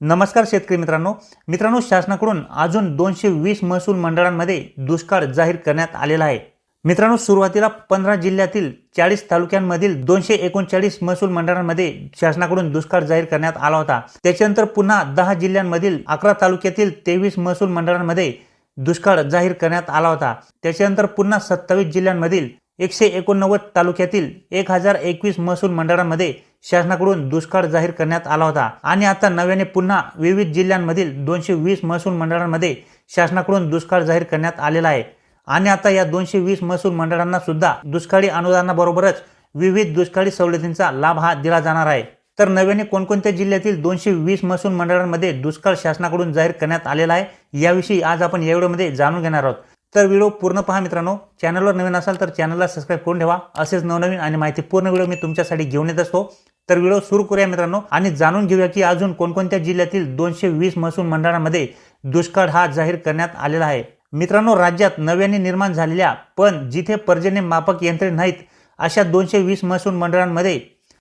नमस्कार शेतकरी मित्रांनो. मित्रांनो शासनाकडून अजून दोनशे वीस महसूल मंडळांमध्ये दुष्काळ जाहीर करण्यात आलेला आहे. मित्रांनो सुरुवातीला पंधरा जिल्ह्यातील चाळीस तालुक्यांमधील दोनशे एकोणचाळीस महसूल मंडळांमध्ये शासनाकडून दुष्काळ जाहीर करण्यात आला होता. त्याच्यानंतर पुन्हा दहा जिल्ह्यांमधील अकरा तालुक्यातील तेवीस महसूल मंडळांमध्ये दुष्काळ जाहीर करण्यात आला होता. त्याच्यानंतर पुन्हा सत्तावीस जिल्ह्यांमधील एकशे एकोणनव्वद तालुक्यातील एक हजार एकवीस महसूल मंडळांमध्ये शासनाकडून दुष्काळ जाहीर करण्यात आला होता. आणि आता नव्याने पुन्हा विविध जिल्ह्यांमधील दोनशे वीस महसूल मंडळांमध्ये शासनाकडून दुष्काळ जाहीर करण्यात आलेला आहे. आणि आता या दोनशे वीस महसूल मंडळांना सुद्धा दुष्काळी अनुदानाबरोबरच विविध दुष्काळी सवलतींचा लाभ हा दिला जाणार आहे. तर नव्याने कोणकोणत्या जिल्ह्यातील दोनशे वीस महसूल मंडळांमध्ये दुष्काळ शासनाकडून जाहीर करण्यात आलेला आहे याविषयी आज आपण या व्हिडिओमध्ये जाणून घेणार आहोत. तर व्हिडिओ पूर्ण पहा मित्रांनो. चॅनलवर नवीन असाल तर चॅनलला सबस्क्राईब करून ठेवा. असेच नवनवीन आणि माहिती पूर्ण व्हिडिओ मी तुमच्यासाठी घेऊन येत असतो. तर व्हिडिओ सुरू करूया मित्रांनो आणि जाणून घेऊया की अजून कोणकोणत्या जिल्ह्यातील दोनशे वीस महसूल मंडळांमध्ये दुष्काळ हा जाहीर करण्यात आलेला आहे. मित्रांनो राज्यात नव्याने निर्माण झालेल्या पण जिथे पर्जन्य मापक यंत्रे नाहीत अशा दोनशे वीस महसूल मंडळांमध्ये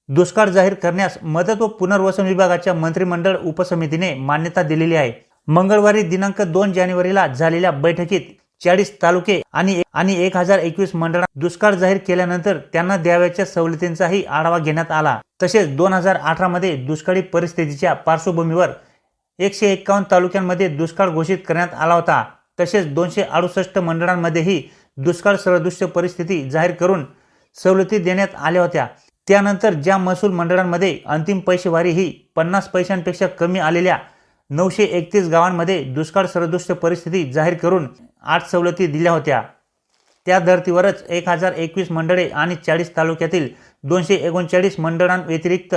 दुष्काळ जाहीर करण्यास मदत व पुनर्वसन विभागाच्या मंत्रिमंडळ उपसमितीने मान्यता दिलेली आहे. मंगळवारी दिनांक दोन जानेवारीला झालेल्या बैठकीत चाळीस तालुके आणि आणि एक हजार एकवीस मंडळात दुष्काळ जाहीर केल्यानंतर त्यांना द्यावयाच्या सवलतींचाही आढावा घेण्यात आला. तसेच दोन हजार अठरा मध्ये दुष्काळी परिस्थितीच्या पार्श्वभूमीवर एकशे एक्कावन्न तालुक्यांमध्ये दुष्काळ घोषित करण्यात आला होता. तसेच दोनशे अडुसष्ट मंडळांमध्येही दुष्काळ सदृश्य परिस्थिती जाहीर करून सवलती देण्यात आल्या होत्या. त्यानंतर ज्या महसूल मंडळांमध्ये अंतिम पैसेवारी ही पन्नास पैशांपेक्षा कमी आलेल्या नऊशे एकतीस गावांमध्ये दुष्काळ सदृश्य परिस्थिती जाहीर करून आठ सवलती दिल्या होत्या. त्या धर्तीवरच एक हजार एकवीस मंडळे आणि चाळीस तालुक्यातील दोनशे एकोणचाळीस मंडळांव्यतिरिक्त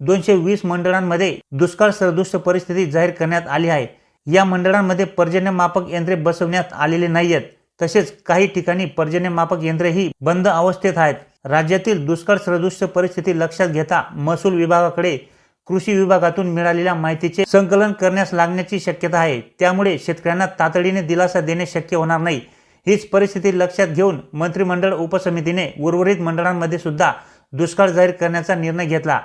दोनशे वीस मंडळांमध्ये दुष्काळ सदृश्य परिस्थिती जाहीर करण्यात आली आहे. या मंडळांमध्ये पर्जन्यमापक यंत्रे बसवण्यात आलेले आहेत तसेच काही ठिकाणी पर्जन्यमापक यंत्रेही बंद अवस्थेत आहेत. राज्यातील दुष्काळ सदृश्य परिस्थिती लक्षात घेता महसूल विभागाकडे कृषी विभागातून मिळालेल्या माहितीचे संकलन करण्यास लागण्याची शक्यता आहे. त्यामुळे शेतकऱ्यांना तातडीने दिलासा देणे शक्य होणार नाही. हीच परिस्थिती लक्षात घेऊन मंत्रिमंडळ उपसमितीने उर्वरित मंडळांमध्ये सुद्धा दुष्काळ जाहीर करण्याचा निर्णय घेतला.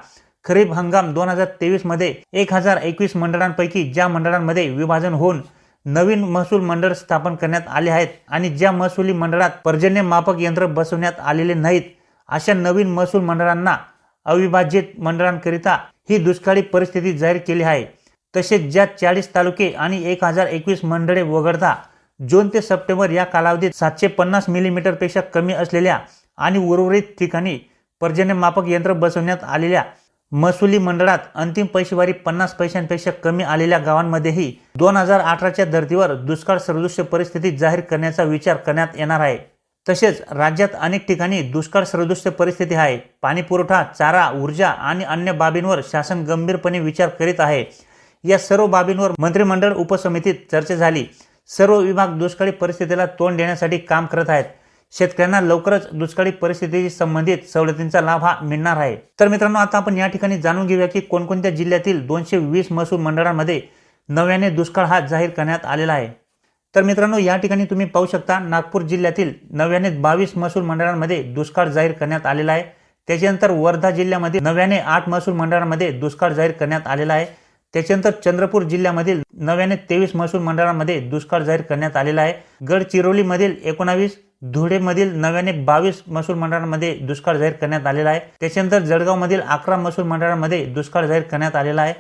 खरीप हंगाम दोन हजार तेवीसमध्ये एक हजार एकवीस मंडळांपैकी ज्या मंडळांमध्ये विभाजन होऊन नवीन महसूल मंडळ स्थापन करण्यात आले आहेत आणि ज्या महसुली मंडळात पर्जन्य मापक यंत्र बसवण्यात आलेले नाहीत अशा नवीन महसूल मंडळांना अविभाजित मंडळांकरिता ही दुष्काळी परिस्थिती जाहीर केली आहे. तसेच ज्या चाळीस तालुके आणि एक हजार एकवीस मंडळे वगळता जून ते सप्टेंबर या कालावधीत सातशे पन्नास मिलीमीटरपेक्षा कमी असलेल्या आणि उर्वरित ठिकाणी पर्जन्यमापक यंत्र बसवण्यात आलेल्या महसुली मंडळात अंतिम पैशेवारी पन्नास पैशांपेक्षा कमी आलेल्या गावांमध्येही दोन हजार अठराच्या धर्तीवर दुष्काळ सदृश्य परिस्थिती जाहीर करण्याचा विचार करण्यात येणार आहे. तसेच राज्यात अनेक ठिकाणी दुष्काळ सदृश्य परिस्थिती आहे. पाणीपुरवठा चारा ऊर्जा आणि अन्य बाबींवर शासन गंभीरपणे विचार करीत आहे. या सर्व बाबींवर मंत्रिमंडळ उपसमितीत चर्चा झाली. सर्व विभाग दुष्काळी परिस्थितीला तोंड देण्यासाठी काम करत आहेत. शेतकऱ्यांना लवकरच दुष्काळी परिस्थितीशी संबंधित सवलतींचा लाभ हा मिळणार आहे. तर मित्रांनो आता आपण या ठिकाणी जाणून घेऊया की कोणकोणत्या जिल्ह्यातील दोनशे वीस महसूल मंडळांमध्ये नव्याने दुष्काळ हा जाहीर करण्यात आलेला आहे. तर मित्रांनो या ठिकाणी तुम्ही पाहू शकता नागपूर जिल्ह्यातील नव्याने बावीस महसूल मंडळांमध्ये दुष्काळ जाहीर करण्यात आलेला आहे. त्याच्यानंतर वर्धा जिल्ह्यामध्ये नव्याने आठ महसूल मंडळांमध्ये दुष्काळ जाहीर करण्यात आलेला आहे. त्याच्यानंतर चंद्रपूर जिल्ह्यामधील नव्याने तेवीस महसूल मंडळांमध्ये दुष्काळ जाहीर करण्यात आलेला आहे. गडचिरोलीमधील एकोणावीस धुळेमधील नव्याने बावीस महसूल मंडळांमध्ये दुष्काळ जाहीर करण्यात आलेला आहे. त्याच्यानंतर जळगावमधील अकरा महसूल मंडळांमध्ये दुष्काळ जाहीर करण्यात आलेला आहे.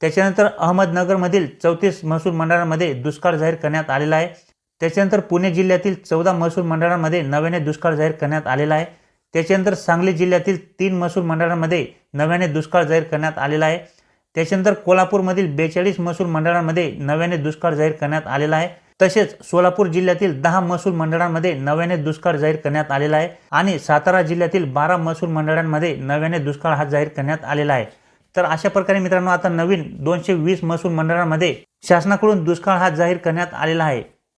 त्याच्यानंतर अहमदनगरमधील चौतीस महसूल मंडळांमध्ये दुष्काळ जाहीर करण्यात आलेला आहे. त्याच्यानंतर पुणे जिल्ह्यातील चौदा महसूल मंडळांमध्ये नव्याने दुष्काळ जाहीर करण्यात आलेला आहे. त्याच्यानंतर सांगली जिल्ह्यातील तीन महसूल मंडळांमध्ये नव्याने दुष्काळ जाहीर करण्यात आलेला आहे. त्याच्यानंतर कोल्हापूरमधील बेचाळीस महसूल मंडळांमध्ये नव्याने दुष्काळ जाहीर करण्यात आलेला आहे. तसेच सोलापूर जिल्ह्यातील दहा महसूल मंडळांमध्ये नव्याने दुष्काळ जाहीर करण्यात आलेला आहे. आणि सातारा जिल्ह्यातील बारा महसूल मंडळांमध्ये नव्याने दुष्काळ हा जाहीर करण्यात आलेला आहे. तर अशा प्रकारे मित्रांनो आता नवीन दोनशे वीस महसूल मंडळांमध्ये शासनाकडून दुष्काळ हा जाहीर करण्यात आलेला आहे.